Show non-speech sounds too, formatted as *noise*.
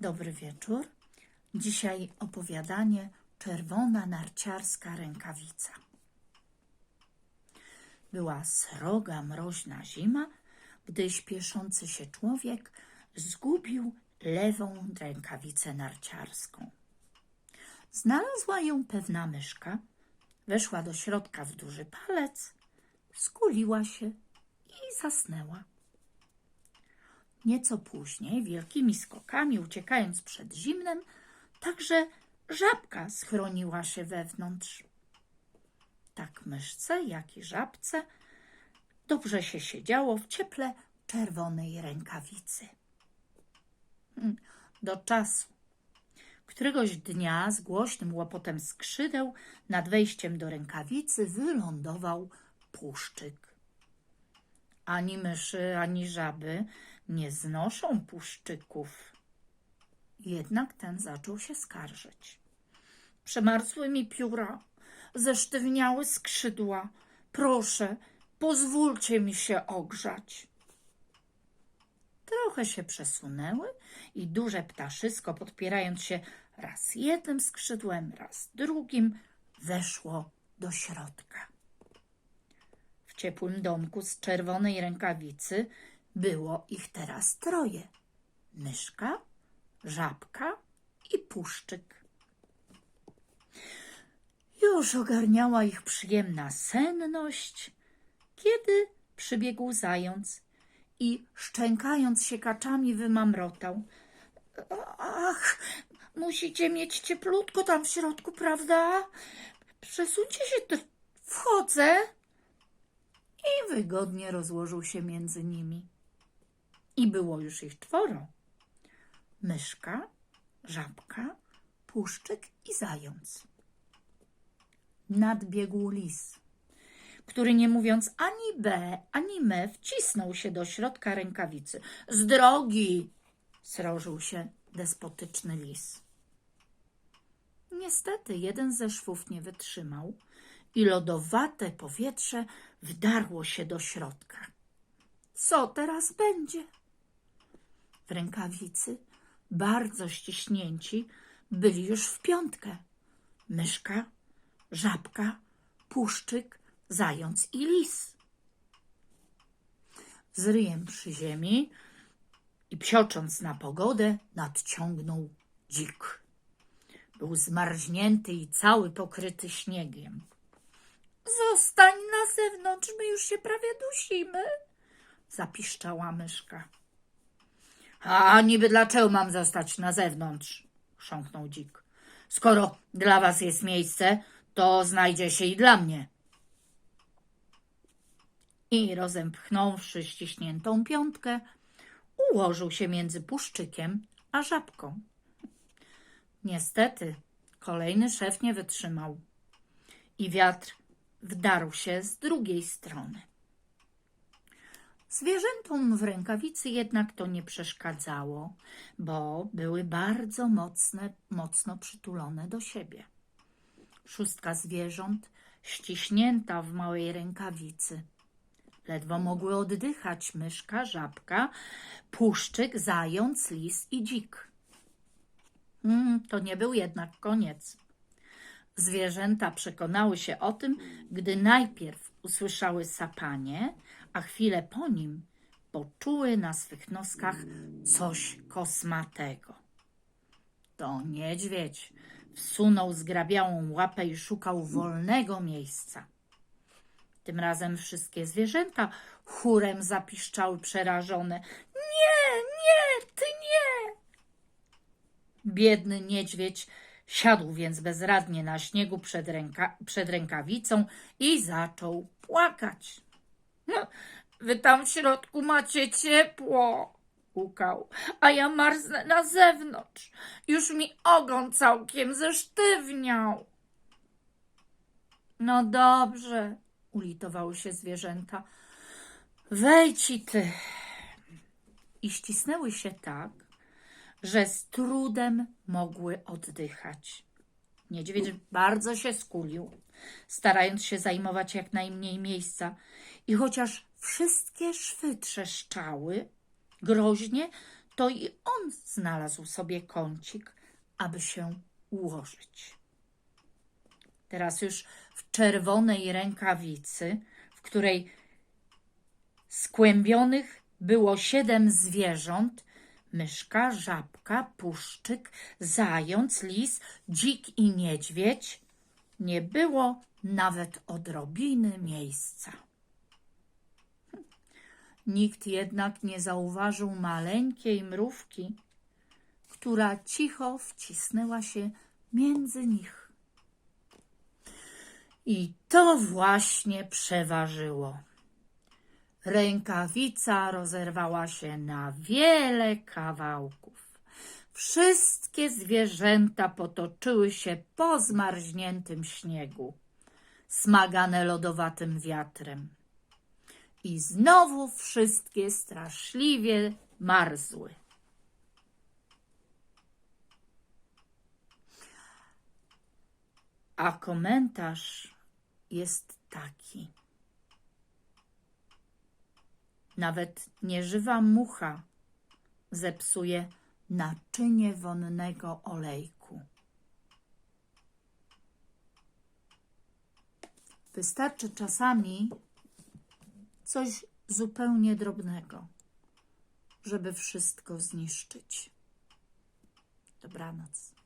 Dobry wieczór. Dzisiaj opowiadanie Czerwona narciarska rękawica. Była sroga, mroźna zima, gdy śpieszący się człowiek zgubił lewą rękawicę narciarską. Znalazła ją pewna myszka, weszła do środka w duży palec, skuliła się i zasnęła. Nieco później, wielkimi skokami uciekając przed zimnem, także żabka schroniła się wewnątrz. Tak myszce, jak i żabce dobrze się siedziało w cieple czerwonej rękawicy. Hmm, Do czasu. Któregoś dnia z głośnym łopotem skrzydeł nad wejściem do rękawicy wylądował puszczyk. Ani myszy, ani żaby nie znoszą puszczyków. Jednak ten zaczął się skarżyć. Przemarzły mi pióra, zesztywniały skrzydła. Proszę, pozwólcie mi się ogrzać. Trochę się przesunęły i duże ptaszysko, podpierając się raz jednym skrzydłem, raz drugim, weszło do środka. W ciepłym domku z czerwonej rękawicy było ich teraz troje: myszka, żabka i puszczyk. Już ogarniała ich przyjemna senność, kiedy przybiegł zając i szczękając się kaczami wymamrotał. Ach, musicie mieć cieplutko tam w środku, prawda? Przesuńcie się, wchodzę. I wygodnie rozłożył się między nimi. I było już ich czworo. Myszka, żabka, puszczyk i zając. Nadbiegł lis, który nie mówiąc ani B, ani me, wcisnął się do środka rękawicy. Z drogi! srożył się despotyczny lis. Niestety jeden ze szwów nie wytrzymał i lodowate powietrze wdarło się do środka. Co teraz będzie? W rękawicy, bardzo ściśnięci, byli już w piątkę. Myszka, żabka, puszczyk, zając i lis. Z ryjem przy ziemi i psiocząc na pogodę, nadciągnął dzik. Był zmarznięty i cały pokryty śniegiem. Zostań na zewnątrz, my już się prawie dusimy, zapiszczała myszka. A niby dlaczego mam zostać na zewnątrz? chrząknął dzik. Skoro dla was jest miejsce, to znajdzie się i dla mnie. I rozempchnąwszy ściśniętą piątkę, ułożył się między puszczykiem a żabką. Niestety, kolejny szef nie wytrzymał i wiatr wdarł się z drugiej strony. Zwierzętom w rękawicy jednak to nie przeszkadzało, bo były bardzo mocne, mocno przytulone do siebie. Szóstka zwierząt ściśnięta w małej rękawicy. Ledwo mogły oddychać myszka, żabka, puszczyk, zając, lis i dzik. Mm, to nie był jednak koniec. Zwierzęta przekonały się o tym, gdy najpierw usłyszały sapanie, a chwilę po nim poczuły na swych noskach coś kosmatego. To niedźwiedź wsunął zgrabiałą łapę i szukał wolnego miejsca. Tym razem wszystkie zwierzęta chórem zapiszczały przerażone. Nie, nie, ty nie! Biedny niedźwiedź siadł więc bezradnie na śniegu przed, ręka, przed rękawicą i zaczął płakać. No, wy tam w środku macie ciepło, łukał, a ja marznę na zewnątrz. Już mi ogon całkiem zesztywniał. No dobrze, ulitowały się zwierzęta. Wejdź i ty. I ścisnęły się tak, że z trudem mogły oddychać. Niedźwiedź bardzo się skulił, starając się zajmować jak najmniej miejsca i chociaż wszystkie szwy trzeszczały groźnie, to i on znalazł sobie kącik, aby się ułożyć. Teraz już w czerwonej rękawicy, w której skłębionych było siedem zwierząt, myszka, żabka, puszczyk, zając, lis, dzik i niedźwiedź, nie było nawet odrobiny miejsca. *laughs* Nikt jednak nie zauważył maleńkiej mrówki, która cicho wcisnęła się między nich. I to właśnie przeważyło. Rękawica rozerwała się na wiele kawałków. Wszystkie zwierzęta potoczyły się po zmarzniętym śniegu, smagane lodowatym wiatrem. I znowu wszystkie straszliwie marzły. A komentarz jest taki. Nawet nieżywa mucha zepsuje naczynie wonnego olejku. Wystarczy czasami coś zupełnie drobnego, żeby wszystko zniszczyć. Dobranoc.